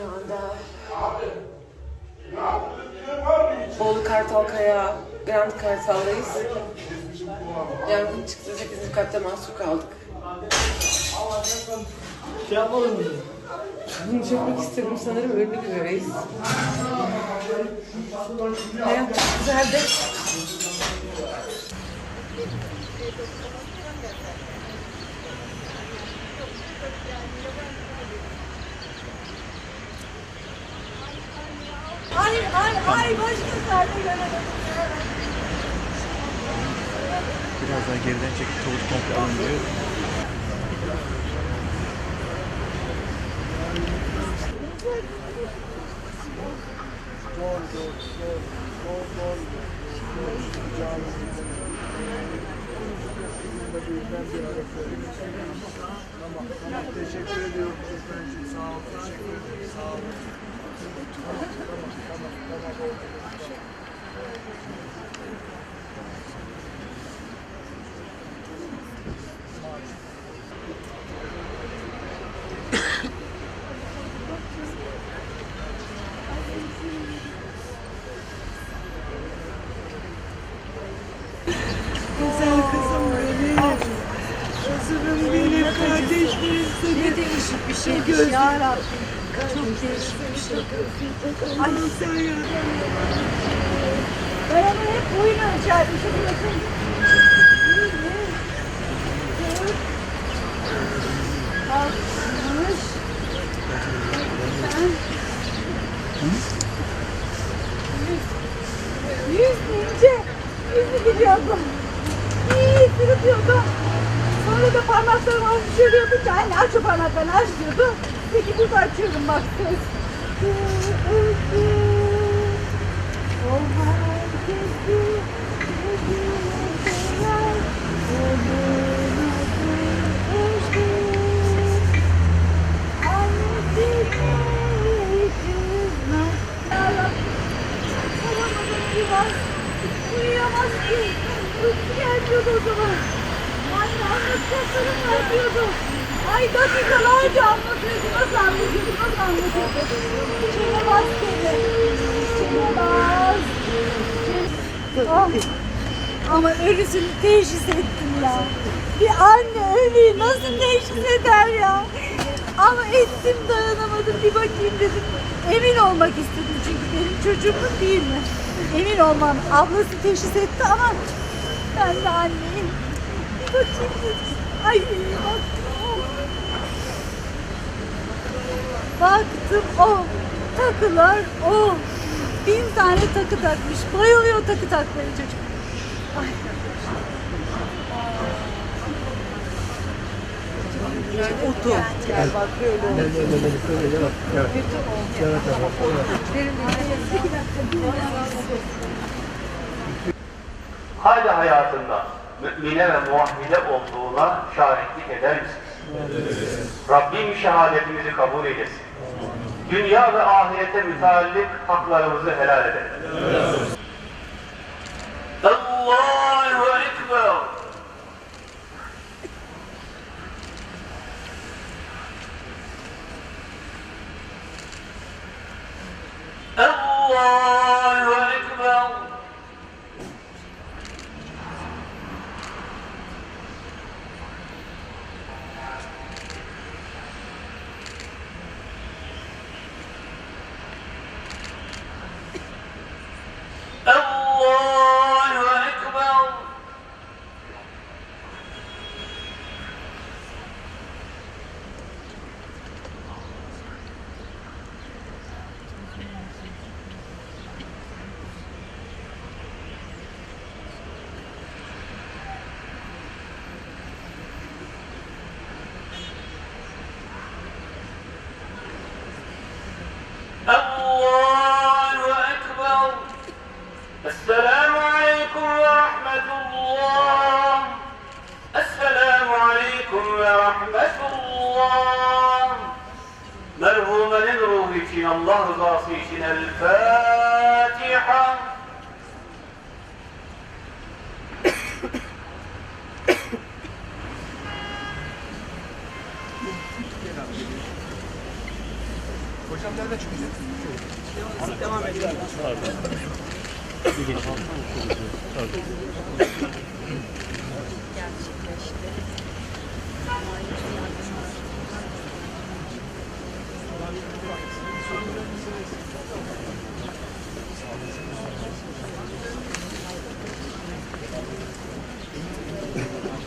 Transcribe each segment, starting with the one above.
Şu anda Bolu Kartalkaya Grand Kartal'dayız. Yangın çıktı. 8. katta mahsur kaldık. Şey yapmadın mı? Bunu çekmek istedim. Sanırım ölmek üzereyiz. Hayat çok güzeldi. Ay ay başka sahne görelim. Biraz daha geriden çekip tavuk komple alınıyor. Teşekkür ediyorum. Kızım benim kardeşlerim. Ne değişik bir şey Gözüm. ya Rabbim. Çok değişik bir şey. Ay sen ya. Ben onu hep oyun açarmışım. Bakın. Kalkmış. Yüz deyince yüzü gidiyordum. İyi sırıtıyordu. Sonra da parmaklarımı hafif şöyle yapınca anne aç o parmaklarını aç diyordu. Peki burada açıyorum bak biraz. Uyuyamaz ki. Uyku gelmiyordu o zaman. Anne anlatacaklarım var diyordu. Ay dakikalarca anlatıyordu. Nasıl anlatıyordu? Nasıl anlatıyordu? İçine bas dedi. İçine bas. Ah. Ama ölüsünü teşhis ettim ya. Bir anne ölüyü nasıl teşhis eder ya? Ama ettim dayanamadım bir bakayım dedim. Emin olmak istedim çünkü benim çocuğumun değil mi? Emin olmam. Ablası teşhis etti ama ben de anneyim. Bir bakayım dedim. Ay baktım. Baktım o. Takılar o. Bin tane takı takmış. Bayılıyor takı takmaya çocuk. Ay. Gel bak böyle oldu. Hali hayatında mümine ve muvahhide olduğuna şahitlik eder misiniz? Rabbim şehadetimizi kabul eylesin. Dünya ve ahirete müteallik haklarımızı helal edelim. Allahu Ekber. Allahu Ekber. Allahu Allah rızası için El Fatiha. Hocam çıkacak?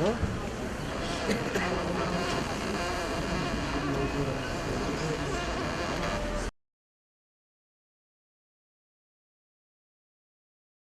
Ha?